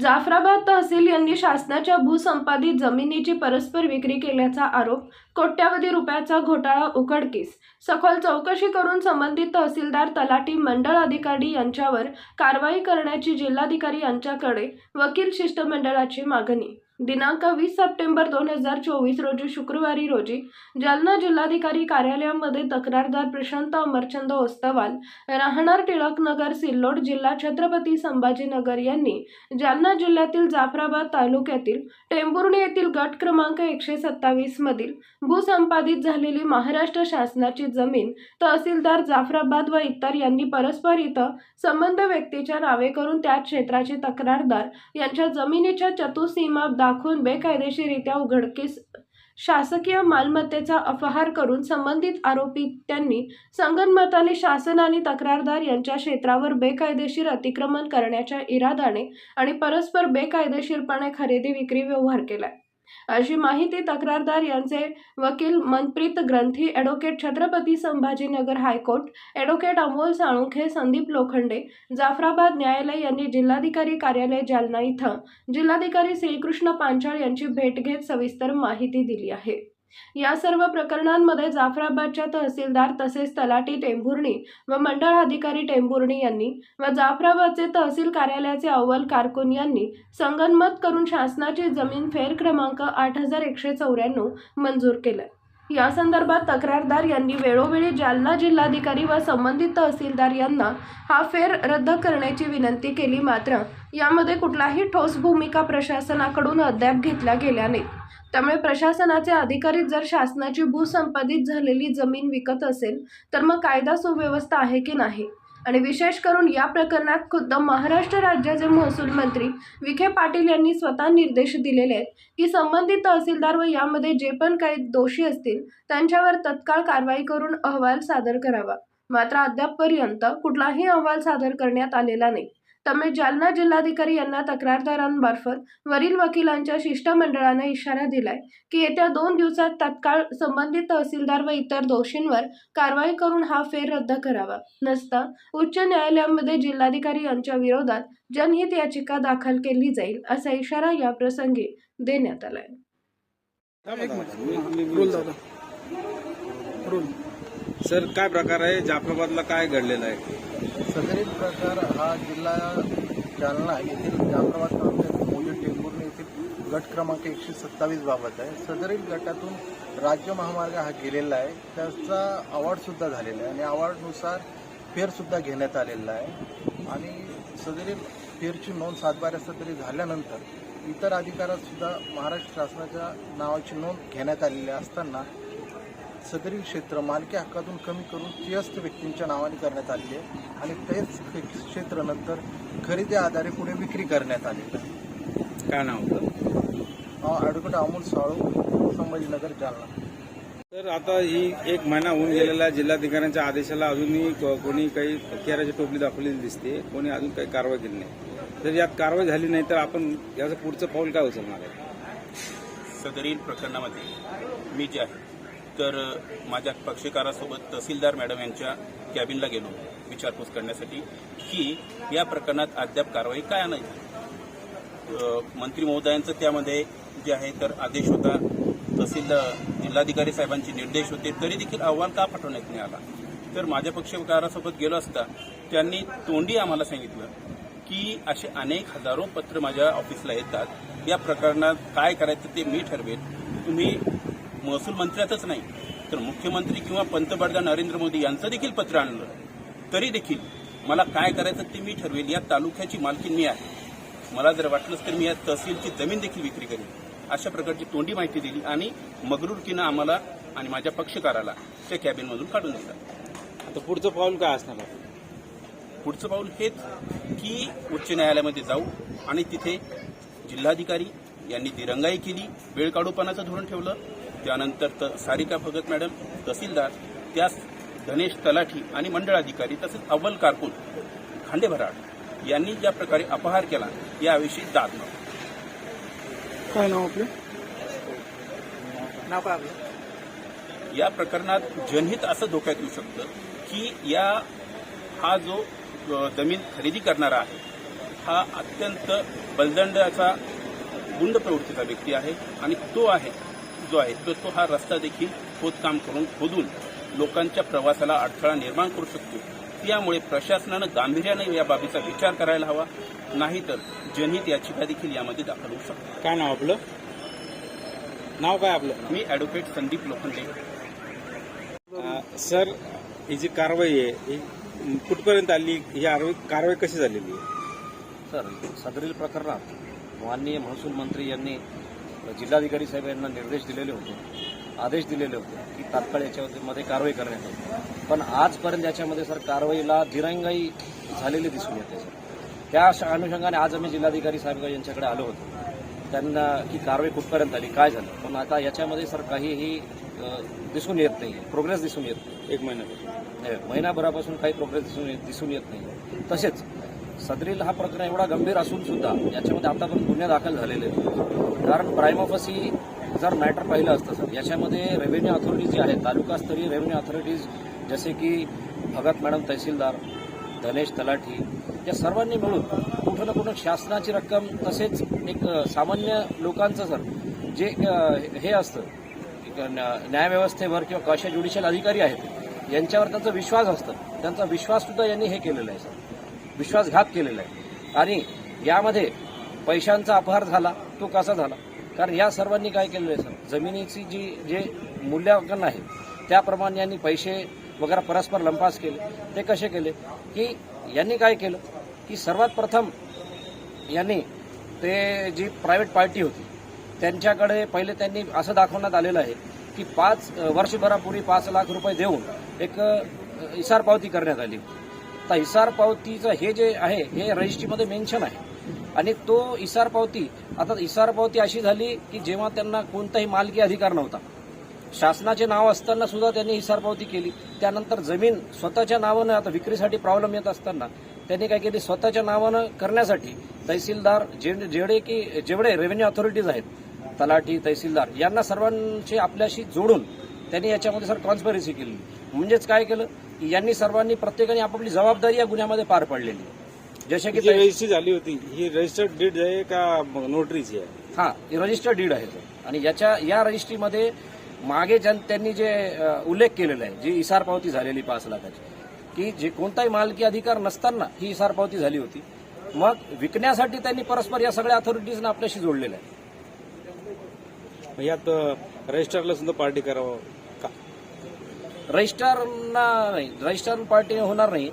जाफराबाद तहसील यांनी शासनाच्या भूसंपादित जमिनीची परस्पर विक्री केल्याचा आरोप कोट्यावधी रुपयाचा घोटाळा उघडकीस. सखोल चौकशी करून संबंधित तहसीलदार तलाठी मंडळ अधिकारी यांच्यावर कारवाई करण्याची जिल्हाधिकारी यांच्याकडे वकील शिष्टमंडळाची मागणी. दिनांक वीस सप्टेंबर दोन हजार चोवीस रोजी शुक्रवारी रोजी जालना जिल्हाधिकारी कार्यालयामध्ये तक्रारदार प्रशांत अमरचंद ओस्तवाल राहणार टिळकनगर सिल्लोड जिल्हा छत्रपती संभाजीनगर यांनी जालना जिल्ह्यातील जाफराबाद तालुक्यातील टेंभुर्णी येथील गट क्रमांक एकशे सत्तावीसमधील भूसंपादित झालेली महाराष्ट्र शासनाची जमीन तहसीलदार जाफराबाद व इतर यांनी परस्पर इथं संबंध व्यक्तीच्या नावे करून त्या क्षेत्राचे तक्रारदार यांच्या जमिनीच्या चतुसीमा दाखवून बेकायदेशीरित्या उघडकीस शासकीय मालमत्तेचा अपहार करून संबंधित आरोपी त्यांनी संगनमताने शासन आणि तक्रारदार यांच्या क्षेत्रावर बेकायदेशीर अतिक्रमण करण्याच्या इरादाने आणि परस्पर बेकायदेशीरपणे खरेदी विक्री व्यवहार केलाय. अशी माहिती तक्रारदार यांचे वकील Manpreet Granthi advocate Chhatrapati Sambhajinagar high court advocate Amol Salunkhe Sandeep Lokhande Jafrabad न्यायालय यांनी जिल्हाधिकारी कार्यालय जालना इथं जिल्हाधिकारी श्रीकृष्ण पांचाळ यांची भेट घेत सविस्तर माहिती दिली आहे. या सर्व प्रकरणांमध्ये जाफराबादच्या तहसीलदार तसेच तलाटी टेंभुर्णी व मंडळ अधिकारी टेंभुर्णी यांनी व जाफराबादचे तहसील कार्यालयाचे अव्वल कारकुन यांनी संगनमत करून शासनाची जमीन फेर क्रमांक आठ हजार एकशे चौऱ्याण्णव मंजूर केलं. या संदर्भात तक्रारदार यांनी वेळोवेळी जालना जिल्हाधिकारी व संबंधित तहसीलदार यांना हा फेर रद्द करण्याची विनंती केली मात्र यामध्ये कुठलाही ठोस भूमिका प्रशासनाकडून अद्याप घेतल्या गेल्या नाहीत. त्यामुळे प्रशासनाचे अधिकारी जर शासनाची भूसंपादित झालेली जमीन विकत असेल तर मग कायदा सुव्यवस्था आहे की नाही? आणि विशेष करून या प्रकरणात खुद्द महाराष्ट्र राज्याचे महसूल मंत्री विखे पाटील यांनी स्वतः निर्देश दिलेले आहेत की संबंधित तहसीलदार व यामध्ये जे पण काही दोषी असतील त्यांच्यावर तत्काळ कारवाई करून अहवाल सादर करावा. मात्र अद्यापपर्यंत कुठलाही अहवाल सादर करण्यात आलेला नाही. त्यामुळे जालना जिल्हाधिकारी यांना तक्रारदारांमार्फत वरील वकिलांच्या शिष्टमंडळाने इशारा दिलाय की येत्या दोन दिवसात तत्काळ संबंधित तहसीलदार व इतर दोषींवर कारवाई करून हा फेर रद्द करावा. नसता उच्च न्यायालयामध्ये जिल्हाधिकारी यांच्या विरोधात जनहित याचिका दाखल केली जाईल असा इशारा या प्रसंगी देण्यात आलाय. सर काय प्रकार आहे? जाफराबादला काय घडलेलं आहे? सदरील प्रकार हा जिल्हा जालना येथील जाफराबाद तालुक्यातील मोली टेंभुर्णी येथील गट क्रमांक एकशे सत्तावीस बाबत आहे. सदरील गटातून राज्य महामार्ग हा गेलेला आहे. त्याचा अवॉर्ड सुद्धा झालेला आहे आणि अवॉर्डनुसार फेरसुद्धा घेण्यात आलेला आहे. आणि सदरील फेरची नोंद सातबाऱ्याचा तरी झाल्यानंतर इतर अधिकारातसुद्धा महाराष्ट्र शासनाच्या नावाची नोंद घेण्यात आलेली असताना सदरील क्षेत्र मालकी हक्कातून कमी करून त्रयस्थ व्यक्तींच्या नावाने करण्यात आलेली आहे आणि तेच क्षेत्र नंतर खरेदी आधारे पुढे विक्री करण्यात आहे. काय नाव होतं ॲडव्होकेट अमोल साळू संभाजीनगर जालना. तर आता ही एक महिना होऊन गेलेला. जिल्हाधिकाऱ्यांच्या आदेशाला अजूनही को- कोणी काही केराची टोपली दाखवलेली दिसते. कोणी अजून काही कारवाई केली नाही. जर यात कारवाई झाली नाही तर आपण याचं पुढचं पाऊल काय उचलणार आहे? सदरील प्रकरणामध्ये मी जे आहे तर माझ्या पक्षकारासोबत तहसीलदार मॅडम यांच्या कॅबिनला गेलो. विचारपूस करण्यासाठी की या प्रकरणात अद्याप कारवाई काय नाही? मंत्री महोदयांचं त्यामध्ये जे आहे तर आदेश होता. तहसील जिल्हाधिकारी साहेबांचे निर्देश होते. तरी देखील अहवाल का पाठवण्यात नाही आला? तर माझ्या पक्षकारासोबत गेलो असता त्यांनी तोंडी आम्हाला सांगितलं की असे अनेक हजारो पत्र माझ्या ऑफिसला येतात. या प्रकरणात काय करायचं ते मी ठरवेल तुम्ही महसूल मंत्र्यातच नाही. तर मुख्यमंत्री किंवा पंतप्रधान नरेंद्र मोदी यांचं देखील पत्र आणलं. तरी देखील मला काय करायचं ते मी ठरवेल. या तालुक्याची मालकी मी आहे. मला जर वाटलंच तर मी या तहसीलची जमीन देखील विक्री करेन. अशा प्रकारची तोंडी माहिती दिली आणि मगरूरकीनं आम्हाला आणि माझ्या पक्षकाराला त्या कॅबिनमधून काढून दिलं. आता पुढचं पाऊल काय असणार? आहे पुढचं पाऊल हेच की उच्च न्यायालयामध्ये जाऊ आणि तिथे जिल्हाधिकारी यांनी दिरंगाई केली वेळ काढूपणाचं धोरण ठेवलं त्यानंतर त सारिका भगत मॅडम तहसीलदार त्यास धनेश तलाठी आणि मंडळ अधिकारी तसेच अव्वल कारकून खांडेभराड यांनी ज्या प्रकारे अपहार केला याविषयी दाद मागतो. काय नाव आपलं नाव काय आपलं या प्रकरणात जनहित असं धोक्यात येऊ शकतं की या हा जो जमीन खरेदी करणारा आहे हा अत्यंत बलदंडाचा गुंड प्रवृत्तीचा व्यक्ती आहे आणि तो आहे जो आहे तो तो हा रस्ता देखील खोदकाम करून खोदून लोकांच्या प्रवासाला अडथळा निर्माण करू शकतो. त्यामुळे प्रशासनानं गांभीर्याने या बाबीचा विचार करायला हवा. नाहीतर जनहित याचिका देखील यामध्ये दाखल होऊ शकते. काय नाव आपलं? नाव काय आपलं? मी ॲडव्होकेट संदीप लोखंडे. सर ही जी कारवाई आहे ही कुठपर्यंत आली? ही कारवाई कारवाई कशी झालेली आहे? सर सदरील प्रकरणात माननीय महसूल मंत्री यांनी जिल्हाधिकारी साहेब यांना निर्देश दिलेले होते आदेश दिलेले होते की तात्काळ याच्यामध्ये कारवाई करण्यात येईल. पण आजपर्यंत याच्यामध्ये सर कारवाईला दिरंगाई झालेली दिसून येते सर. त्या अनुषंगाने आज आम्ही जिल्हाधिकारी साहेब यांच्याकडे आलो होतो. त्यांना की कारवाई कुठपर्यंत आली काय झालं? पण आता याच्यामध्ये सर काहीही दिसून येत नाही प्रोग्रेस दिसून येत नाही एक महिना. नाही, महिनाभरापासून काही प्रोग्रेस दिसून दिसून येत नाही तसेच सदरील हा प्रकरण एवढा गंभीर असून सुद्धा याच्यामध्ये आतापर्यंत गुन्हे दाखल झालेले आहेत. कारण प्राईम ऑफिसी जर मॅटर पाहिलं असतं सर याच्यामध्ये रेव्हेन्यू अथॉरिटीज जे आहेत तालुकास्तरीय रेव्हेन्यू अथॉरिटीज जसे की भगत मॅडम तहसीलदार धनेश तलाठी या सर्वांनी मिळून कुठं ना कुठं शासनाची रक्कम तसेच एक सामान्य लोकांचं सर जे हे असतं एक न्या- न्यायव्यवस्थेवर किंवा कशा ज्युडिशियल अधिकारी आहेत यांच्यावर त्यांचा विश्वास असतं. त्यांचा विश्वाससुद्धा यांनी हे केलेला आहे सर. विश्वासघात केलेला आहे. आणि यामध्ये पैशांचा अपहार झाला तो कसा झाला? कारण या सर्वांनी काय केलेलं आहे सर? जमिनीची जी जे मूल्यांकन आहे त्याप्रमाणे यांनी पैसे वगैरे परस्पर लंपास केले. ते कसे केले? की यांनी काय केलं? की सर्वात प्रथम यांनी ते जी प्रायव्हेट पार्टी होती त्यांच्याकडे पहिले त्यांनी असं दाखवण्यात आलेलं आहे की पाच वर्षभरापूर्वी पाच लाख रुपये देऊन एक इसारपावती इसार पावती करण्यात आली. आता इसार पावतीचं हे जे आहे हे रजिस्ट्रीमध्ये मेन्शन आहे. आणि तो इसार पावती आता इसार पावती अशी झाली की जेव्हा त्यांना कोणताही मालकी अधिकार नव्हता. शासनाचे नाव असताना सुद्धा त्यांनी इसार पावती केली. त्यानंतर जमीन स्वतःच्या नावानं आता विक्रीसाठी प्रॉब्लेम येत असताना त्यांनी काय केली? स्वतःच्या नावानं करण्यासाठी तहसीलदार जे जेवढे की जेवढे रेव्हेन्यू ऑथॉरिटीज आहेत तलाठी तहसीलदार यांना सर्वांचे आपल्याशी जोडून त्यांनी याच्यामध्ये सर ट्रान्सपरन्सी केली. म्हणजेच काय केलं? की यांनी सर्वांनी प्रत्येकाने आपापली जबाबदारी या गुन्ह्यामध्ये पार पाडलेली आहे. जसे की रजिस्ट्री झाली होती ही रजिस्टर्ड डीड आहे का नोटरीची आहे? हा रजिस्टर्ड डीड आहे आणि याच्या या रजिस्ट्रीमध्ये मागे त्यांनी जे उल्लेख केलेला आहे जी इसार पावती झालेली पाच लाखाची की जे कोणताही मालकी अधिकार नसताना ही इसार पावती झाली होती. मग विकण्यासाठी त्यांनी परस्पर या सगळ्या अथॉरिटीजना आपल्याशी जोडलेलं आहे. यात रजिस्टरला सुद्धा पार्टी करावं का रजिस्ट्रारना नाही रजिस्ट्रार पार्टी होणार नाही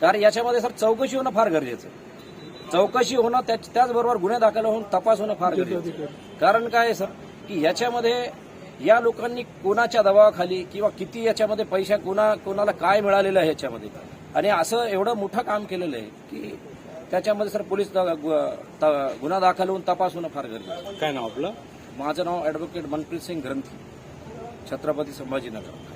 कारण याच्यामध्ये सर चौकशी होणं फार गरजेचं आहे. चौकशी होणं त्याच- त्याचबरोबर गुन्हे दाखल होऊन तपास होणं फार गरजेचं. कारण काय आहे सर की याच्यामध्ये या लोकांनी कोणाच्या दबावाखाली किंवा किती याच्यामध्ये पैसा कोणा कोणाला काय मिळालेलं आहे याच्यामध्ये आणि असं एवढं मोठं काम केलेलं आहे की त्याच्यामध्ये सर पोलीस द- गु- त- गुन्हा दाखल होऊन तपास होणं फार गरजेचं. काय नाव आपलं माझं नाव ॲडव्होकेट मनप्रीत सिंग ग्रंथी छत्रपती संभाजीनगर